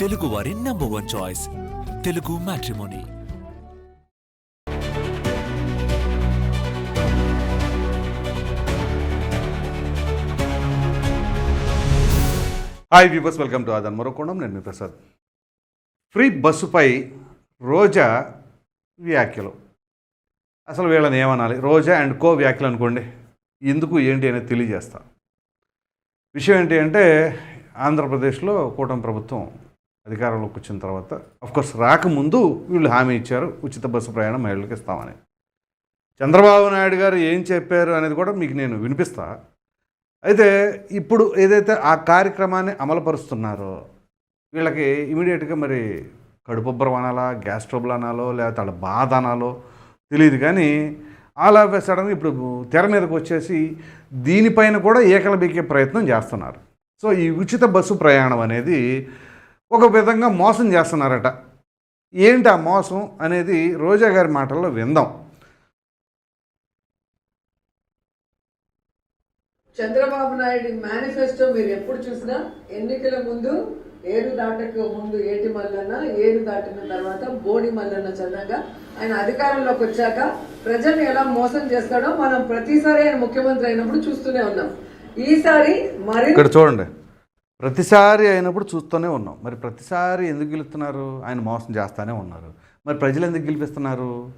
తెలుగు వారి number one choice Telugu matrimony hi viewers welcome to Aadhan మరోకోణం నేను మీ Prasad free బస్సుపై రోజా వ్యాఖ్యలు. అసలు వీళ్ళని ఏమనాలి? రోజా అండ్ కో వ్యాఖ్యలు అనుకోండి. ఎందుకు ఏంటి అనేది తెలియజేస్తా. విషయం ఏంటి అంటే ఆంధ్రప్రదేశ్లో కూటమి ప్రభుత్వం అధికారంలోకి వచ్చిన తర్వాత అఫ్కోర్స్ రాకముందు వీళ్ళు హామీ ఇచ్చారు ఉచిత బస్సు ప్రయాణం మహిళలకు ఇస్తామని. చంద్రబాబు నాయుడు గారు ఏం చెప్పారు అనేది కూడా మీకు నేను వినిపిస్తా. అయితే ఇప్పుడు ఏదైతే ఆ కార్యక్రమాన్ని అమలుపరుస్తున్నారో వీళ్ళకి ఇమీడియట్గా మరి కడుపుబ్బరం అనాలా గ్యాస్ ట్రబుల్ అనాలో లేకపోతే వాళ్ళ బాధ అనాలో తెలియదు కానీ ఆల్ ఆఫ్ సడన్ ఇప్పుడు తెర మీదకి వచ్చేసి దీనిపైన కూడా ఏకలబీకే ప్రయత్నం చేస్తున్నారు. సో ఈ ఉచిత బస్సు ప్రయాణం అనేది ఒక విధంగా మోసం చేస్తున్నారట. ఏంటి ఆ మోసం అనేది రోజా గారి మాటల్లో విందాం. చంద్రబాబు నాయుడు మేనిఫెస్టో మీరు ఎప్పుడు చూసినా ఎన్నికల ముందు ఏరు దాటక ముందు ఏటి మల్లన్న ఏరు దాటిన తర్వాత బోడి మల్లన్న చందంగా ఆయన అధికారంలోకి వచ్చాక ప్రజల్ని ఎలా మోసం చేస్తాడో మనం ప్రతిసారి ఆయన ముఖ్యమంత్రి అయినప్పుడు చూస్తూనే ఉన్నాం. ఈసారి మరి ఇక్కడ చూడండి. ప్రతిసారి అయినప్పుడు చూస్తూనే ఉన్నాం. మరి ప్రతిసారి ఎందుకు గెలుస్తున్నారు? ఆయన మోసం చేస్తూనే ఉన్నారు. మరి ప్రజలు ఎందుకు గెలిపిస్తున్నారు?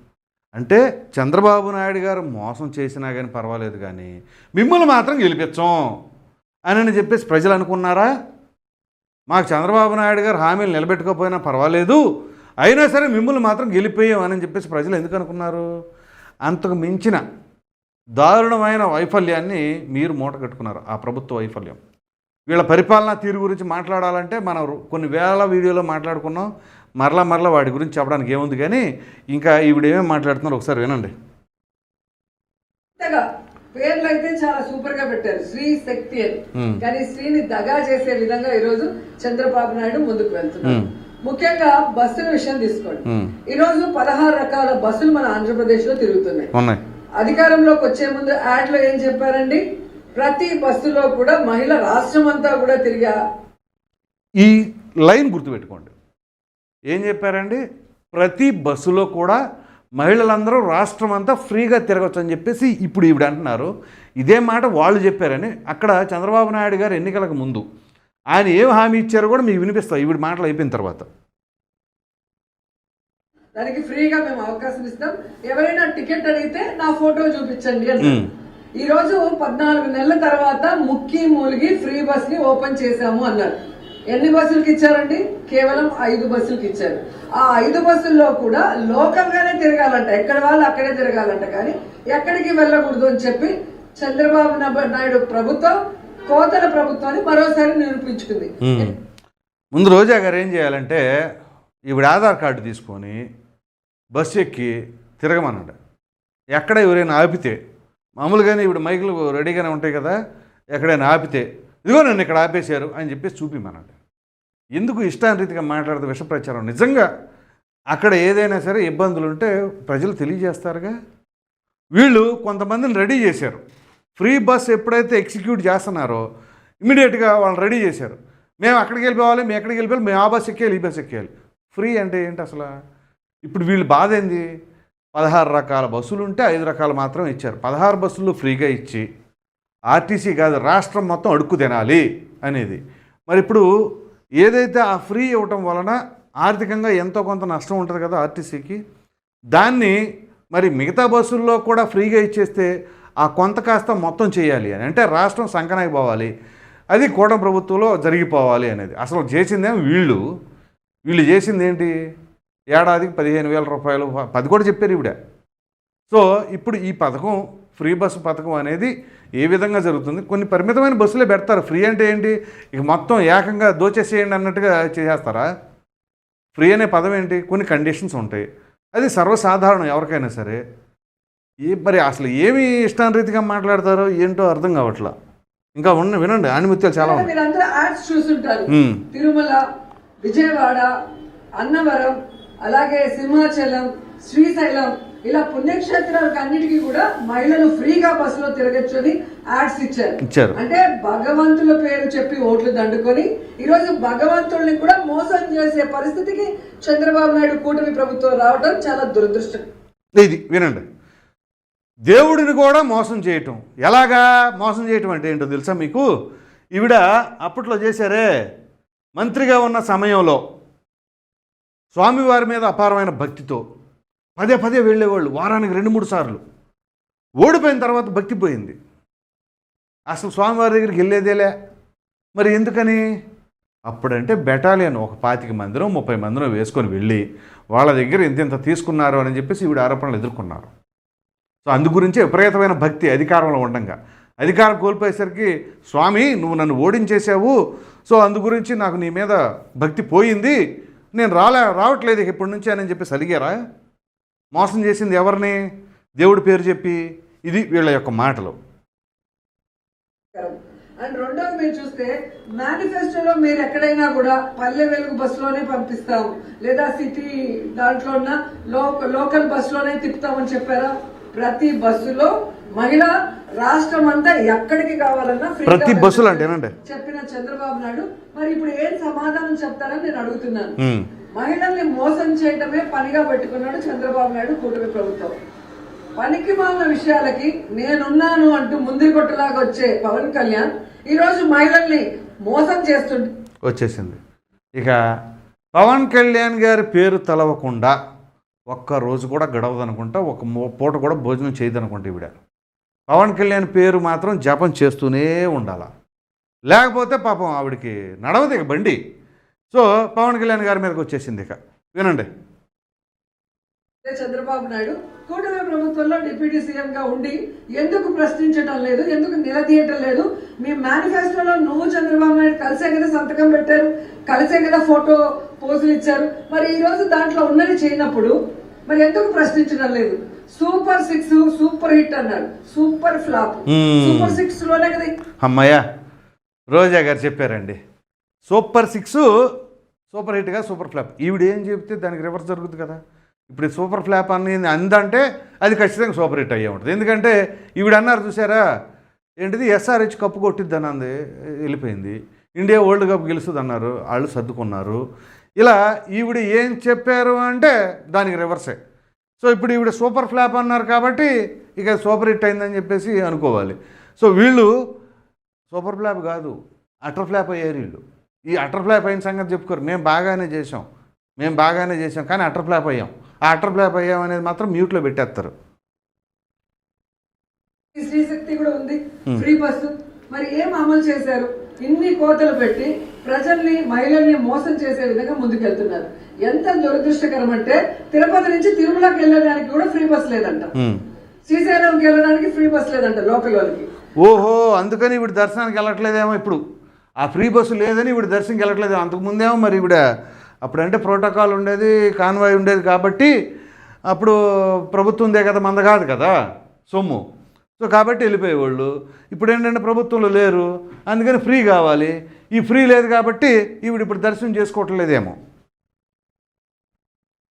అంటే చంద్రబాబు నాయుడు గారు మోసం చేసినా కానీ పర్వాలేదు కానీ మిమ్మల్ని మాత్రం గెలిపించం అని చెప్పేసి ప్రజలు అనుకున్నారా? మాకు చంద్రబాబు నాయుడు గారు హామీలు నిలబెట్టుకోకపోయినా పర్వాలేదు. అయినా సరే మిమ్మల్ని మాత్రం గెలిపోయాం అని చెప్పేసి ప్రజలు ఎందుకు అనుకున్నారు? అంతకు మించిన దారుణమైన వైఫల్యాన్ని మీరు మూట కట్టుకున్నారు. ఆ ప్రభుత్వ వైఫల్యం. వీళ్ళ పరిపాలనా తీరు గురించి మాట్లాడాలంటే మనం కొన్ని వేల వీడియోలో మాట్లాడుకున్నాం. మరలా మరలా వాటి గురించి చెప్పడానికి ఏముంది కానీ ఇంకా ఈవిడ ఏమేమి మాట్లాడుతున్నారు ఒకసారి వినండి. పేర్లు అయితే చాలా సూపర్గా పెట్టారు. శ్రీ శక్తి అని. కానీ శ్రీని దగా చేసే విధంగా ఈ రోజు చంద్రబాబు నాయుడు ముందుకు వెళ్తున్నారు. ముఖ్యంగా బస్సుల విషయం తీసుకోండి. ఈ రోజు పదహారు రకాల బస్సులు మన ఆంధ్రప్రదేశ్లో తిరుగుతున్నాయి అధికారంలోకి వచ్చే ముందు యాడ్లో ఏం చెప్పారండి? ప్రతి బస్సులో కూడా మహిళ రాష్ట్రం అంతా కూడా తిరిగా ఈ లైన్ గుర్తుపెట్టుకోండి. ఏం చెప్పారండి? ప్రతి బస్సులో కూడా మహిళలందరూ రాష్ట్రం అంతా ఫ్రీగా తిరగచ్చు అని చెప్పేసి ఇప్పుడు ఈవిడ అంటున్నారు. ఇదే మాట వాళ్ళు చెప్పారని అక్కడ చంద్రబాబు నాయుడు గారు ఎన్నికలకు ముందు ఆయన ఏం హామీ ఇచ్చారో కూడా మీకు వినిపిస్తాం ఈవిడ మాటలు అయిపోయిన తర్వాత. దానికి ఫ్రీగా మేము అవకాశం ఇస్తాం. ఎవరైనా టికెట్ అడిగితే నా ఫోటో చూపించండి అని ఈరోజు ఈ రోజు పద్నాలుగు నెలల తర్వాత ముక్కి మూలిగి ఫ్రీ బస్ని ఓపెన్ చేశాము అన్నారు. ఎన్ని బస్సులకి ఇచ్చారండి? కేవలం ఐదు బస్సులకి ఇచ్చారు. ఆ ఐదు బస్సుల్లో కూడా లోకంగానే తిరగాలంట. ఎక్కడ వాళ్ళు అక్కడే తిరగాలంట. కానీ ఎక్కడికి వెళ్ళకూడదు అని చెప్పి చంద్రబాబు నాయుడు- నాయుడు ప్రభుత్వం కోతల ప్రభుత్వాన్ని మరోసారి నిరూపించుకుంది. ముందు రోజా గారు ఏం చేయాలంటే ఈవిడ ఆధార్ కార్డు తీసుకొని బస్సు ఎక్కి తిరగమన్నాడు. ఎక్కడ ఎవరైనా ఆపితే మామూలుగానే ఇప్పుడు మైకులు రెడీగానే ఉంటాయి కదా ఎక్కడైనా ఆపితే ఇదిగో నన్ను ఇక్కడ ఆపేశారు అని చెప్పేసి చూపిమన్నాడు ఎందుకు ఇష్టానరీతిగా మాట్లాడితే విష ప్రచారం నిజంగా అక్కడ ఏదైనా సరే ఇబ్బందులు ఉంటే ప్రజలు తెలియజేస్తారుగా? వీళ్ళు కొంతమందిని రెడీ చేశారు. ఫ్రీ బస్ ఎప్పుడైతే ఎగ్జిక్యూట్ చేస్తున్నారో ఇమీడియట్గా వాళ్ళని రెడీ చేశారు. మేము అక్కడికి వెళ్ళిపోవాలి మేము ఎక్కడికి వెళ్ళిపోవాలి మేము ఆ బస్ ఎక్కేయాలి ఈ బస్ ఎక్కేయాలి. ఫ్రీ అంటే ఏంటి అసలు? ఇప్పుడు వీళ్ళు బాధ ఏంది? పదహారు రకాల బస్సులు ఉంటే ఐదు రకాలు మాత్రం ఇచ్చారు. పదహారు బస్సులు ఫ్రీగా ఇచ్చి ఆర్టీసీ కాదు రాష్ట్రం మొత్తం అడుక్కు తినాలి అనేది. మరి ఇప్పుడు ఏదైతే ఆ ఫ్రీ ఇవ్వటం వలన ఆర్థికంగా ఎంతో కొంత నష్టం ఉంటుంది కదా ఆర్టీసీకి దాన్ని మరి మిగతా బస్సుల్లో కూడా ఫ్రీగా ఇచ్చేస్తే ఆ కొంత కాస్త మొత్తం చేయాలి అని. అంటే రాష్ట్రం సంకనాకి పోవాలి అది కూట ప్రభుత్వంలో జరిగిపోవాలి అనేది. అసలు చేసిందేమో వీళ్ళు? వీళ్ళు చేసింది ఏంటి ఏడాదికి పదిహేను వేల రూపాయలు పది కూడా చెప్పారు ఇవిడ సో ఇప్పుడు ఈ పథకం ఫ్రీ బస్సు పథకం అనేది ఏ విధంగా జరుగుతుంది? కొన్ని పరిమితమైన బస్సులే పెడతారు. ఫ్రీ అంటే ఏంటి? ఇక మొత్తం ఏకంగా దోచేసేయండి అన్నట్టుగా చేసేస్తారా? ఫ్రీ అనే పదం ఏంటి? కొన్ని కండిషన్స్ ఉంటాయి. అది సర్వసాధారణం ఎవరికైనా సరే. ఏ మరి అసలు ఏమి ఇష్టానురీతిగా మాట్లాడతారో ఏంటో అర్థం కావట్లా. ఇంకా ఉన్న వినండి ఆనిముత్యాలు చాలా ఉన్నాయి. తిరుమల విజయవాడ అన్నవరం అలాగే సింహాచలం శ్రీశైలం ఇలా పుణ్యక్షేత్రాలకు అన్నిటికీ కూడా మహిళలు ఫ్రీగా బస్సులో తిరగచ్చు అని యాడ్స్ ఇచ్చారు. ఇచ్చారు. అంటే భగవంతుల పేరు చెప్పి ఓట్లు దండుకొని ఈరోజు భగవంతుల్ని కూడా మోసం చేసే పరిస్థితికి చంద్రబాబు నాయుడు కూటమి ప్రభుత్వం రావడం చాలా దురదృష్టం. ఇది వినండి. దేవుడిని కూడా మోసం చేయటం. ఎలాగా మోసం చేయటం అంటే ఏంటో తెలుసా మీకు? ఈవిడ అప్పట్లో చేశారే మంత్రిగా ఉన్న సమయంలో స్వామివారి మీద అపారమైన భక్తితో పదే పదే వెళ్ళేవాళ్ళు వారానికి రెండు మూడు సార్లు. ఓడిపోయిన తర్వాత భక్తి పోయింది. అసలు స్వామివారి దగ్గరికి వెళ్ళేదేలే. మరి ఎందుకని? అప్పుడంటే బెటాలియన్ ఒక పాతిక మందిరం ముప్పై మందిరం వేసుకొని వెళ్ళి వాళ్ళ దగ్గర ఇంత ఇంత తీసుకున్నారు అని చెప్పేసి ఈవిడ ఆరోపణలు ఎదుర్కొన్నారు. సో అందు గురించే విపరీతమైన భక్తి అధికారంలో ఉండగా. అధికారం కోల్పోయేసరికి స్వామి నువ్వు నన్ను ఓడించేసావు సో అందు గురించి నాకు నీ మీద భక్తి పోయింది. నేను రాలే రావట్లేదు ఇప్పటి నుంచి అని చెప్పి అడిగారా మోసం చేసింది ఎవరిని? దేవుడి పేరు చెప్పి ఇది వీళ్ళ యొక్క మాటలు. అండ్ రెండోది మీరు చూస్తే మేనిఫెస్టోలో మీరు ఎక్కడైనా కూడా పల్లె వెలుగు బస్సులోనే పంపిస్తాము లేదా సిటీ దాంట్లో ఉన్న లోకల్ బస్సులోనే తిప్పుతామని చెప్పారా? ప్రతి బస్సులో మహిళ రాష్ట్రం అంతా ఎక్కడికి కావాలన్నా ప్రతి బస్సులో అంటేనండి చెప్పిన చంద్రబాబు నాయుడు మరి ఇప్పుడు ఏం సమాధానం చెప్తారని నేను అడుగుతున్నాను. మహిళల్ని మోసం చేయటమే పనిగా పెట్టుకున్నాడు చంద్రబాబు నాయుడు కూటమి ప్రభుత్వం. పనికి మాలిన విషయాలకి నేనున్నాను అంటూ ముందు కొట్టలాగా వచ్చే పవన్ కళ్యాణ్ ఈరోజు మహిళల్ని మోసం చేస్తుంటే వచ్చేసింది. ఇక పవన్ కళ్యాణ్ గారి పేరు తలవకుండా ఒక్క రోజు కూడా గడవదనుకుంటా ఒక పూట కూడా భోజనం చేయదనుకుంటా ఈవిడ. పవన్ కళ్యాణ్ పేరు మాత్రం జపం చేస్తూనే ఉండాల. లేకపోతే పాపం ఆవిడకి నడవదు ఇక బండి. సో పవన్ కళ్యాణ్ గారి మీదకి వచ్చేసింది ఇక. వినండి. చంద్రబాబు నాయుడు కూటమి ప్రభుత్వంలో డిప్యూటీ సీఎం గా ఉండి ఎందుకు ప్రశ్నించడం లేదు ఎందుకు నిలదీయటం లేదు? మీ మేనిఫెస్టోలో నువ్వు చంద్రబాబు నాయుడు కలిసే కదా సంతకం పెట్టారు కలిసే కదా ఫోటో పోజులు ఇచ్చారు. మరి ఈ రోజు దాంట్లో ఉన్నది చేయనప్పుడు మరి ఎందుకు ప్రశ్నించడం లేదు? సూపర్ సిక్స్ సూపర్ హిట్ అన్నాడు సూపర్ ఫ్లాప్. సూపర్ సిక్స్లోనే కదా. అమ్మయ్య రోజా గారు చెప్పారండి. సూపర్ సిక్స్ సూపర్ హిట్గా సూపర్ ఫ్లాప్. ఈవిడ ఏం చెప్తే దానికి రివర్స్ జరుగుతుంది కదా. ఇప్పుడు సూపర్ ఫ్లాప్ అని అందంటే అది ఖచ్చితంగా సూపర్ హిట్ అయ్యే ఉంటుంది. ఎందుకంటే ఈవిడ అన్నారు చూసారా ఏంటిది ఎస్ఆర్హెచ్ కప్పు కొట్టిద్ది అన్నది వెళ్ళిపోయింది. ఇండియా వరల్డ్ కప్ గెలుస్తుంది అన్నారు వాళ్ళు సర్దుకున్నారు. ఇలా ఈవిడ ఏం చెప్పారు అంటే దానికి రివర్సే. సో ఇప్పుడు ఈవిడ సూపర్ ఫ్లాప్ అన్నారు కాబట్టి ఇక సూపర్ హిట్ అయిందని చెప్పేసి అనుకోవాలి. సో వీళ్ళు సూపర్ ఫ్లాప్ కాదు అటర్ ఫ్లాప్ అయ్యారు వీళ్ళు. ఈ అటర్ ఫ్లాప్ అయిన సంగతి చెప్పుకోరు. మేము బాగానే చేసాం మేము బాగానే చేసాం కానీ అటర్ ఫ్లాప్ అయ్యాం. ఆ అటర్ ఫ్లాప్ అయ్యాం అనేది మాత్రం మ్యూట్లో పెట్టేస్తారు. ఈ శ్రీశక్తి కూడా ఉంది. ఫ్రీ బస్సు మరి ఏం అమలు చేశారు? ఇన్ని కోతలు పెట్టి ప్రజల్ని మహిళల్ని మోసం చేసే విధంగా ముందుకెళ్తున్నారు. ఎంత దురదృష్టకరం అంటే తిరుపతి నుంచి తిరుమలకి వెళ్ళడానికి కూడా ఫ్రీ బస్ లేదంట. శ్రీశైలంకి వెళ్ళడానికి ఫ్రీ బస్ లేదంట లోకల్ వాళ్ళకి. ఓహో అందుకని ఈవిడ దర్శనానికి వెళ్ళట్లేదేమో ఇప్పుడు. ఆ ఫ్రీ బస్సు లేదని ఈవిడ దర్శనంకి వెళ్ళట్లేదు అంతకుముందేమో మరి ఈవిడ అప్పుడంటే ప్రోటోకాల్ ఉండేది కాన్వాయ్ ఉండేది కాబట్టి అప్పుడు ప్రభుత్వందే కదా మంద కాదు కదా సొమ్ము. సో కాబట్టి వెళ్ళిపోయేవాళ్ళు. ఇప్పుడు ఏంటంటే ప్రభుత్వంలో లేరు. అందుకని ఫ్రీ కావాలి. ఈ ఫ్రీ లేదు కాబట్టి ఈవిడ ఇప్పుడు దర్శనం చేసుకోవట్లేదేమో.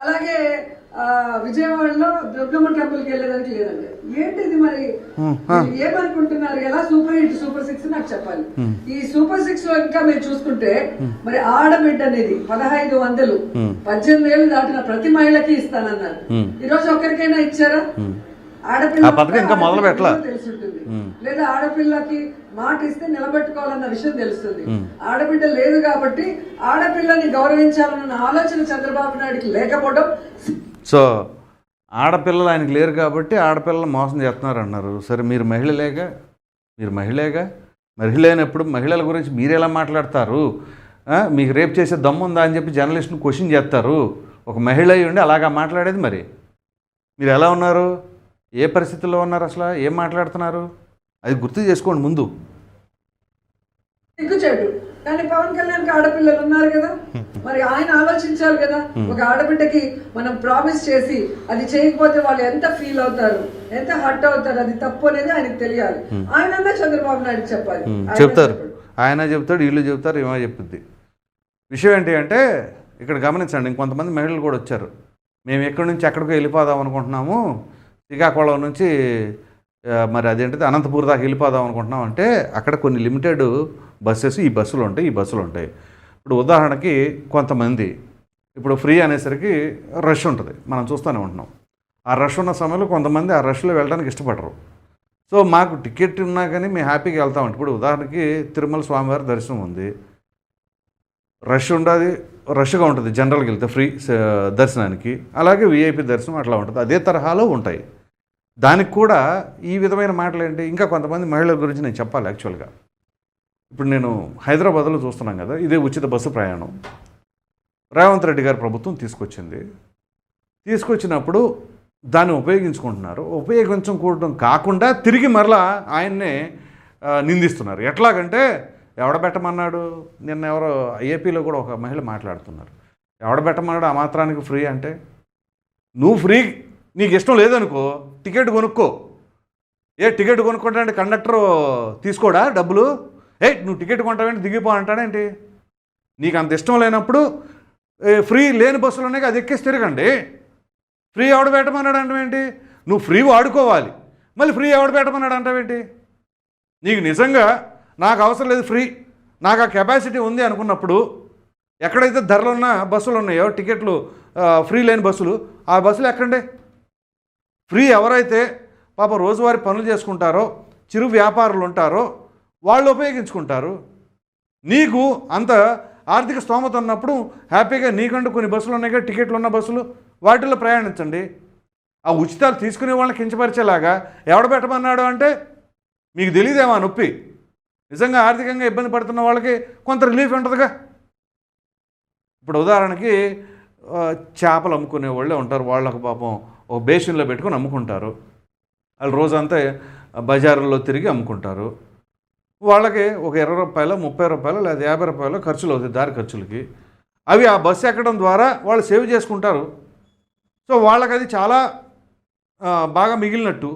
అలాగే విజయవాడలో దుర్గమ్మ టెంపుల్కి వెళ్ళడానికి లేదంటే ఏంటిది మరి? మీరు ఏమనుకుంటున్నారు? ఎలా సూపర్ హిట్ సూపర్ సిక్స్ నాకు చెప్పాలి. ఈ సూపర్ సిక్స్లో ఇంకా మీరు చూసుకుంటే మరి ఆడబిడ్డ అనేది పదహైదు వందలు పద్దెనిమిది ఏళ్ళు దాటిన ప్రతి మహిళకి ఇస్తానన్నారు. ఈ రోజు ఒక్కరికైనా ఇచ్చారా? ఆడపిల్ల ఆ పథకం ఇంకా మొదలు పెట్టలా. తెలుసుంటుంది. లేదా ఆడపిల్లకి మాట ఇస్తే నిలబెట్టుకోవాలన్న విషయం తెలుస్తుంది. ఆడబిడ్డ లేదు కాబట్టి ఆడపిల్లని గౌరవించాలన్న ఆలోచన చంద్రబాబు నాయుడుకి లేకపోవడం సో ఆడపిల్లలు ఆయనకి లేరు కాబట్టి ఆడపిల్లలు మోసం చేస్తున్నారు అన్నారు సరే మీరు మహిళలేగా? మీరు మహిళేగా? మహిళైనప్పుడు మహిళల గురించి మీరు ఎలా మాట్లాడతారు? మీకు రేపు చేసే దమ్ము ఉందా అని చెప్పి జర్నలిస్ట్ని క్వశ్చన్ చేస్తారు. ఒక మహిళ అయి ఉండి అలాగా మాట్లాడేది మరి. మీరు ఎలా ఉన్నారు? ఏ పరిస్థితుల్లో ఉన్నారు అసలు? ఏం మాట్లాడుతున్నారు? అది గుర్తు చేసుకోండి ముందు. సిగ్గుచేటు కానీ పవన్ కళ్యాణ్ ఆడపిల్లలు ఉన్నారు కదా. మరి ఆయన ఆలోచించాలి కదా. ఒక ఆడబిడ్డకి మనం ప్రామిస్ చేసి అది చేయకపోతే వాళ్ళు ఎంత ఫీల్ అవుతారు? ఎంత హర్ట్ అవుతారు? అది తప్పు అనేది ఆయనకు తెలియాలి. ఆయనన్నా చంద్రబాబు నాయుడు చెప్పాలి. ఆయన చెప్తారు. ఆయన చెప్తాడు వీళ్ళు చెప్తారు ఏమో చెప్పుద్ది విషయం ఏంటి అంటే ఇక్కడ గమనించండి ఇంకొంతమంది మహిళలు కూడా వచ్చారు. మేము ఎక్కడి నుంచి ఎక్కడికో వెళ్ళిపోదాం అనుకుంటున్నాము. శ్రీకాకుళం నుంచి మరి అదేంటిది అనంతపూర్ దాకా వెళ్ళిపోదాం అనుకుంటున్నాం అంటే అక్కడ కొన్ని లిమిటెడ్ బస్సెస్ ఈ బస్సులు ఉంటాయి ఈ బస్సులు ఉంటాయి. ఇప్పుడు ఉదాహరణకి కొంతమంది ఇప్పుడు ఫ్రీ అనేసరికి రష్ ఉంటుంది మనం చూస్తూనే ఉంటున్నాం. ఆ రష్ ఉన్న సమయంలో కొంతమంది ఆ రష్లో వెళ్ళడానికి ఇష్టపడరు. సో మాకు టికెట్ ఉన్నా కానీ మేము హ్యాపీగా వెళ్తామంటే ఇప్పుడు ఉదాహరణకి తిరుమల స్వామివారి దర్శనం ఉంది. రష్ ఉండదు రష్గా ఉంటుంది జనరల్కి వెళ్తే ఫ్రీ దర్శనానికి. అలాగే విఐపి దర్శనం అట్లా ఉంటుంది. అదే తరహాలో ఉంటాయి. దానికి కూడా ఈ విధమైన మాటలు ఏంటి ఇంకా కొంతమంది మహిళల గురించి నేను చెప్పాలి యాక్చువల్గా ఇప్పుడు నేను హైదరాబాద్లో చూస్తున్నాం కదా ఇదే ఉచిత బస్సు ప్రయాణం. రేవంత్ రెడ్డి గారి ప్రభుత్వం తీసుకొచ్చింది. తీసుకొచ్చినప్పుడు దాన్ని ఉపయోగించుకుంటున్నారు. ఉపయోగించుకోవడం కాకుండా తిరిగి మరలా ఆయన్నే నిందిస్తున్నారు. ఎట్లాగంటే ఎవడ పెట్టమన్నాడు? నిన్న ఎవరో ఏపీలో కూడా ఒక మహిళ మాట్లాడుతున్నారు. ఎవడ పెట్టమన్నాడు? ఆ మాత్రానికి ఫ్రీ అంటే? నువ్వు ఫ్రీ నీకు ఇష్టం లేదనుకో టికెట్ కొనుక్కో. ఏ టికెట్ కొనుక్కుంటానంటే కండక్టర్ తీసుకోడా డబ్బులు? ఏ నువ్వు టికెట్ కొంటావేంటి దిగిపో అంటాడేంటి నీకు అంత ఇష్టం లేనప్పుడు ఫ్రీ లేని బస్సులు ఉన్నాయి అది ఎక్కేసి తిరగండి. ఫ్రీ ఎవడ పెట్టమన్నాడు అంటావేంటి నువ్వు ఫ్రీ వాడుకోవాలి. మళ్ళీ ఫ్రీ ఎవడ పెట్టమన్నాడు అంటావేంటి నీకు నిజంగా నాకు అవసరం లేదు ఫ్రీ. నాకు ఆ కెపాసిటీ ఉంది అనుకున్నప్పుడు ఎక్కడైతే ధరలు ఉన్న బస్సులు ఉన్నాయో టికెట్లు ఫ్రీ లేని బస్సులు ఆ బస్సులు ఎక్కండి. ఫ్రీ ఎవరైతే పాప రోజువారీ పనులు చేసుకుంటారో చిరు వ్యాపారులు ఉంటారో వాళ్ళు ఉపయోగించుకుంటారు. నీకు అంత ఆర్థిక స్తోమత ఉన్నప్పుడు హ్యాపీగా నీకంటూ కొన్ని బస్సులు ఉన్నాయి టికెట్లు ఉన్న బస్సులు వాటిల్లో ప్రయాణించండి. ఆ ఉచితాలు తీసుకునే వాళ్ళని కించపరిచేలాగా ఎవడ పెట్టమన్నాడు అంటే మీకు తెలియదేమో నొప్పి. నిజంగా ఆర్థికంగా ఇబ్బంది పడుతున్న వాళ్ళకి కొంత రిలీఫ్ ఉంటుందిగా. ఇప్పుడు ఉదాహరణకి చేపలు అమ్ముకునే వాళ్ళే ఉంటారు. వాళ్ళకు పాపం ఓ బేషన్లో పెట్టుకొని అమ్ముకుంటారు. వాళ్ళు రోజంతా బజారుల్లో తిరిగి అమ్ముకుంటారు. వాళ్ళకి ఒక ఇరవై రూపాయలు ముప్పై రూపాయలు లేదా యాభై రూపాయలు ఖర్చులు అవుతాయి దారి ఖర్చులకి. అవి ఆ బస్సు ఎక్కడం ద్వారా వాళ్ళు సేవ్ చేసుకుంటారు. సో వాళ్ళకి అది చాలా బాగా మిగిలినట్టు.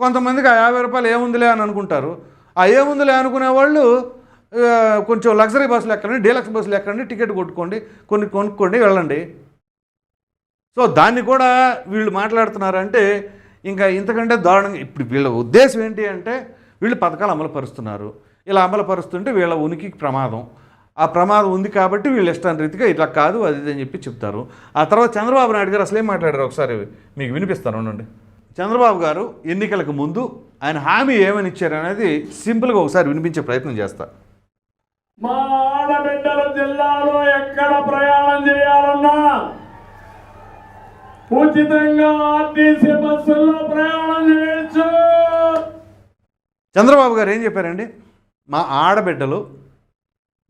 కొంతమందికి ఆ యాభై రూపాయలు ఏముందిలే అని అనుకుంటారు. ఆ ఏముందిలే అనుకునే వాళ్ళు కొంచెం లగ్జరీ బస్సులు ఎక్కండి డీలక్స్ బస్సులు ఎక్కండి టికెట్ కొట్టుకోండి కొన్ని కొనుక్కోండి వెళ్ళండి. సో దాన్ని కూడా వీళ్ళు మాట్లాడుతున్నారంటే ఇంకా ఇంతకంటే దారుణంగా ఇప్పుడు వీళ్ళ ఉద్దేశం ఏంటి అంటే వీళ్ళు పథకాలు అమలు పరుస్తున్నారు ఇలా అమలు పరుస్తుంటే వీళ్ళ ఉనికికి ప్రమాదం. ఆ ప్రమాదం ఉంది కాబట్టి వీళ్ళు ఇష్టాన్ని రీతిగా ఇట్లా కాదు అది అని చెప్పి చెప్తారు. ఆ తర్వాత చంద్రబాబు నాయుడు గారు అసలు ఏం మాట్లాడారు ఒకసారి మీకు వినిపిస్తాను ఉండండి. చంద్రబాబు గారు ఎన్నికలకు ముందు ఆయన హామీ ఏమని ఇచ్చారు అనేది సింపుల్గా ఒకసారి వినిపించే ప్రయత్నం చేస్తా. మా ఆడబిడ్డల జిల్లాలో ఎక్కడ ప్రయాణం చేయాలన్నా ఉచితంగా ఆర్టీసీ బస్సుల్లో ప్రయాణం చేయొచ్చు. చంద్రబాబు గారు ఏం చెప్పారండి? మా ఆడబిడ్డలు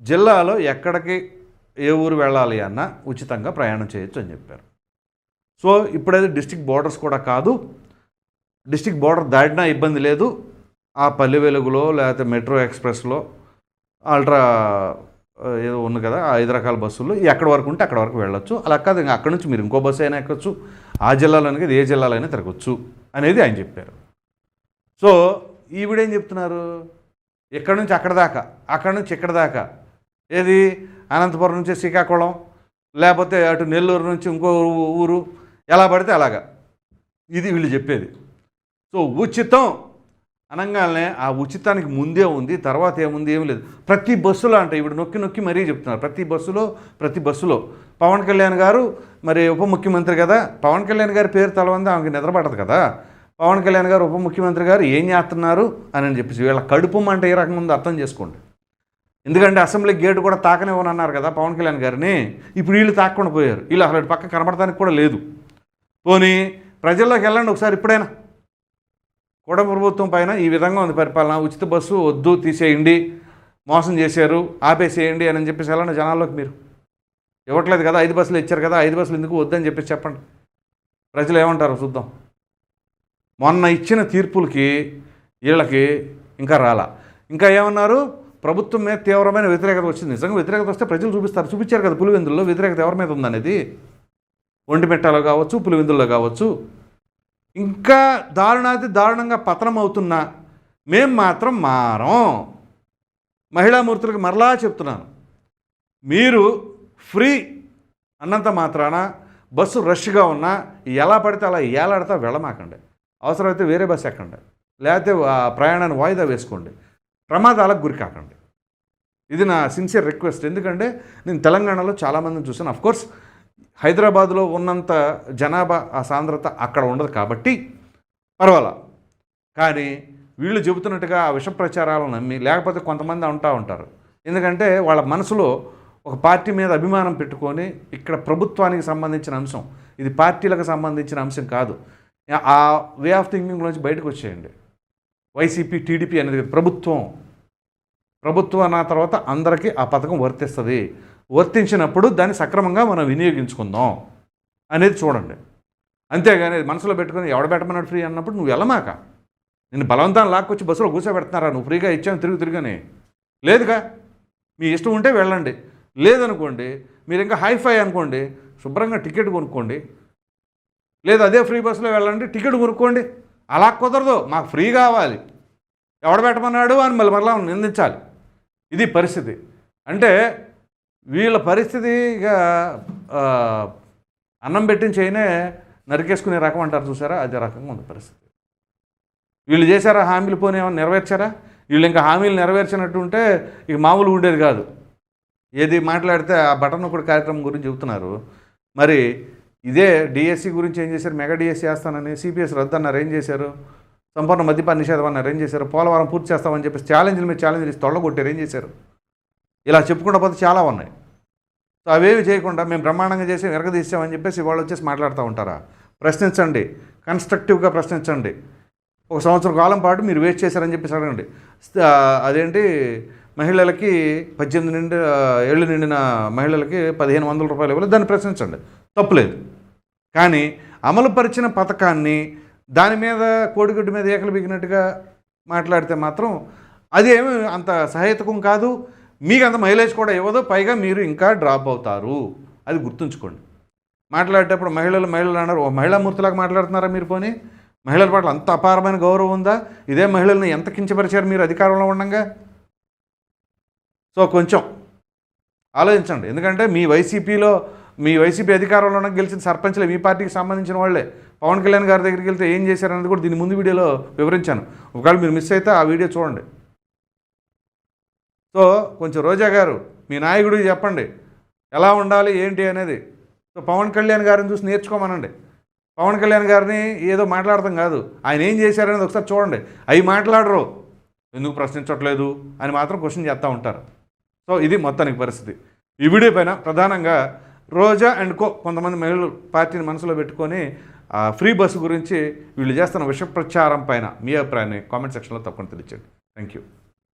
జిల్లాలో ఎక్కడికి ఏ ఊరు వెళ్ళాలి అన్నా ఉచితంగా ప్రయాణం చేయొచ్చు అని చెప్పారు. సో ఇప్పుడైతే డిస్టిక్ బోర్డర్స్ కూడా కాదు. డిస్టిక్ బోర్డర్ దాటినా ఇబ్బంది లేదు. ఆ పల్లె వెలుగులో లేకపోతే మెట్రో ఎక్స్ప్రెస్లో అల్ట్రా ఏదో ఉంది కదా ఐదు రకాల బస్సులు ఎక్కడ వరకు ఉంటే అక్కడ వరకు వెళ్ళొచ్చు. అలా కాదు ఇంకా అక్కడ నుంచి మీరు ఇంకో బస్సు అయినా ఎక్కొచ్చు. ఆ జిల్లాలోనే కాదు ఏ జిల్లాలో అయినా తిరగచ్చు అనేది ఆయన చెప్పారు. సో ఈవిడేం చెప్తున్నారు? ఇక్కడ నుంచి అక్కడ దాకా అక్కడ నుంచి ఇక్కడ దాకా. ఏది? అనంతపురం నుంచి శ్రీకాకుళం లేకపోతే అటు నెల్లూరు నుంచి ఇంకో ఊరు. ఎలా పడితే అలాగా. ఇది వీళ్ళు చెప్పేది. సో ఉచితం అనగానే ఆ ఉచితానికి ముందే ఉంది తర్వాత ఏముంది ఏం లేదు. ప్రతి బస్సులో అంటే ఇప్పుడు నొక్కి నొక్కి మరీ చెప్తున్నారు. ప్రతి బస్సులో ప్రతి బస్సులో. పవన్ కళ్యాణ్ గారు మరి ఉప ముఖ్యమంత్రి కదా పవన్ కళ్యాణ్ గారి పేరు తలవంది ఆమెకి నిద్రపడదు కదా. పవన్ కళ్యాణ్ గారు ఉప ముఖ్యమంత్రి గారు ఏం చేస్తున్నారు అని అని చెప్పేసి వీళ్ళ కడుపు అంటే ఏ రకంగా ఉందో అర్థం చేసుకోండి. ఎందుకంటే అసెంబ్లీ గేట్ కూడా తాకనివ్వనన్నారు కదా పవన్ కళ్యాణ్ గారిని. ఇప్పుడు వీళ్ళు తాకకుండా పోయారు. వీళ్ళు అసలు పక్క కనబడటానికి కూడా లేదు. పోనీ ప్రజల్లోకి వెళ్ళండి ఒకసారి ఇప్పుడైనా. కూడా ప్రభుత్వం పైన ఈ విధంగా ఉంది పరిపాలన. ఉచిత బస్సు వద్దు తీసేయండి మోసం చేశారు ఆపేసేయండి అని చెప్పేసి వెళ్ళండి జనాల్లోకి మీరు. ఇవ్వట్లేదు కదా ఐదు బస్సులు ఇచ్చారు కదా ఐదు బస్సులు ఎందుకు వద్దని చెప్పేసి చెప్పండి. ప్రజలు ఏమంటారు చూద్దాం. మొన్న ఇచ్చిన తీర్పులకి వీళ్ళకి ఇంకా రాలా. ఇంకా ఏమన్నారు? ప్రభుత్వం మీద తీవ్రమైన వ్యతిరేకత వచ్చింది. నిజంగా వ్యతిరేకత వస్తే ప్రజలు చూపిస్తారు. చూపించారు కదా పులివెందుల్లో వ్యతిరేకత ఎవరి మీద ఉందనేది? ఒంటిమెట్టాలో కావచ్చు పులివెందుల్లో కావచ్చు. ఇంకా దారుణాతి దారుణంగా పతనం అవుతున్నా మేం మాత్రం మారం. మహిళామూర్తులకు మరలా చెప్తున్నాను. మీరు ఫ్రీ అన్నంత మాత్రాన బస్సు రష్గా ఉన్నా ఎలా పడితే అలా ఏలాడితే వెళ్ళమాకండి. అవసరమైతే వేరే బస్సు ఎక్కండి. లేకపోతే ప్రయాణాన్ని వాయిదా వేసుకోండి. ప్రమాదాలకు గురి కాకండి. ఇది నా సిన్సియర్ రిక్వెస్ట్. ఎందుకంటే నేను తెలంగాణలో చాలామందిని చూసాను అఫ్కోర్స్ హైదరాబాద్లో ఉన్నంత జనాభా ఆ సాంద్రత అక్కడ ఉండదు కాబట్టి పర్వాలా. కానీ వీళ్ళు చెబుతున్నట్టుగా ఆ విష ప్రచారాలను నమ్మి లేకపోతే కొంతమంది అంటూ ఉంటారు. ఎందుకంటే వాళ్ళ మనసులో ఒక పార్టీ మీద అభిమానం పెట్టుకొని ఇక్కడ ప్రభుత్వానికి సంబంధించిన అంశం ఇది పార్టీలకు సంబంధించిన అంశం కాదు. ఆ వే ఆఫ్ థింకింగ్లోంచి బయటకు వచ్చేయండి. వైసీపీ టీడీపీ అనేది ప్రభుత్వం. ప్రభుత్వం అన్న తర్వాత అందరికీ ఆ పథకం వర్తిస్తుంది. వర్తించినప్పుడు దాన్ని సక్రమంగా మనం వినియోగించుకుందాం అనేది చూడండి. అంతేగాని మనసులో పెట్టుకుని ఎవడ పెట్టమన్నాడు ఫ్రీ అన్నప్పుడు నువ్వు వెళ్ళమాక. నేను బలవంతాన్ని లాక్కొచ్చి బస్సులో కూర్చోబెడుతున్నారా? నువ్వు ఫ్రీగా ఇచ్చాను తిరుగు తిరుగని. లేదుగా. మీ ఇష్టం ఉంటే వెళ్ళండి. లేదనుకోండి మీరు ఇంకా హైఫై అనుకోండి శుభ్రంగా టికెట్ కొనుక్కోండి. లేదు అదే ఫ్రీ బస్సులో వెళ్ళండి టికెట్ కొనుక్కోండి. అలా కుదరదు. మాకు ఫ్రీ కావాలి. ఎవడ పెట్టమన్నాడు అని మళ్ళీ మరలా నిందించాలి. ఇది పరిస్థితి. అంటే వీళ్ళ పరిస్థితి ఇక అన్నం పెట్టిన చేయనే నరికేసుకునే రకం అంటారు చూసారా? అదే రకంగా ఉంది పరిస్థితి. వీళ్ళు చేశారా హామీలు పోనీ ఏమైనా నెరవేర్చారా? వీళ్ళు ఇంకా హామీలు నెరవేర్చినట్టు ఉంటే ఇక మామూలు ఉండేది కాదు. ఏది మాట్లాడితే ఆ బటన్ ఒకటి కార్యక్రమం గురించి చెబుతున్నారు. మరి ఇదే డిఎస్సి గురించి ఏం చేశారు? మెగా డిఎస్సి వేస్తానని సిపిఎస్ రద్దు అన్నారు. ఏం చేశారు? సంపూర్ణ మద్యపాన నిషేధం అన్నారు. ఏం చేశారు? పోలవరం పూర్తి చేస్తామని చెప్పేసి ఛాలెంజ్ల మీద ఛాలెంజ్ ఇస్తే తొళ్ళగొట్టారు ఏం చేశారు? ఇలా చెప్పుకుంటూ పోతే చాలా ఉన్నాయి. సో అవేవి చేయకుండా మేము బ్రహ్మాండంగా చేసి వెరగదీసామని చెప్పేసి వాళ్ళు వచ్చేసి మాట్లాడుతూ ఉంటారా? ప్రశ్నించండి. కన్స్ట్రక్టివ్గా ప్రశ్నించండి. ఒక సంవత్సరం కాలం పాటు మీరు వేస్ట్ చేశారని చెప్పేసి అడగండి. అదేంటి? మహిళలకి పద్దెనిమిది నిండి ఏళ్ళు నిండిన మహిళలకి పదిహేను వందల రూపాయలు ఇవ్వాలి. దాన్ని ప్రశ్నించండి. తప్పులేదు కానీ అమలుపరిచిన పథకాన్ని దాని మీద కోడిగుడ్డు మీద ఏకలు బిగినట్టుగా మాట్లాడితే మాత్రం అదేమి అంత సహేతుకం కాదు. మీకు అంత మైలేజ్ కూడా ఇవ్వదు పైగా మీరు ఇంకా డ్రాప్ అవుతారు. అది గుర్తుంచుకోండి. మాట్లాడేటప్పుడు మహిళలు మహిళలు అన్నారు ఓ మహిళామూర్తిలాగా మాట్లాడుతున్నారా మీరు పోనీ? మహిళల పట్ల అంత అపారమైన గౌరవం ఉందా? ఇదే మహిళల్ని ఎంత కించపరిచారు మీరు అధికారంలో ఉండగా? సో కొంచెం ఆలోచించండి. ఎందుకంటే మీ వైసీపీలో మీ వైసీపీ అధికారంలో ఉన్న గెలిచిన సర్పంచ్లే మీ పార్టీకి సంబంధించిన వాళ్ళే. పవన్ కళ్యాణ్ గారి దగ్గరికి వెళ్తే ఏం చేశారనేది కూడా దీని ముందు వీడియోలో వివరించాను. ఒకవేళ మీరు మిస్ అయితే ఆ వీడియో చూడండి. సో కొంచెం రోజా గారు మీ నాయకుడికి చెప్పండి. ఎలా ఉండాలి ఏంటి అనేది. సో పవన్ కళ్యాణ్ గారిని చూసి నేర్చుకోమనండి. పవన్ కళ్యాణ్ గారిని ఏదో మాట్లాడతాం కాదు. ఆయన ఏం చేశారనేది ఒకసారి చూడండి. అవి మాట్లాడరు. ఎందుకు ప్రశ్నించట్లేదు అని మాత్రం క్వశ్చన్ చేస్తూ ఉంటారు. సో ఇది మొత్తానికి పరిస్థితి. ఈ వీడియో పైన ప్రధానంగా రోజా అండ్ కో కొంతమంది మహిళలు పార్టీని మనసులో పెట్టుకొని ఫ్రీ బస్సు గురించి వీళ్ళు చేస్తున్న విష ప్రచారం పైన మీ అభిప్రాయాన్ని కామెంట్ సెక్షన్లో తప్పకుండా తెలియచండి థ్యాంక్ యూ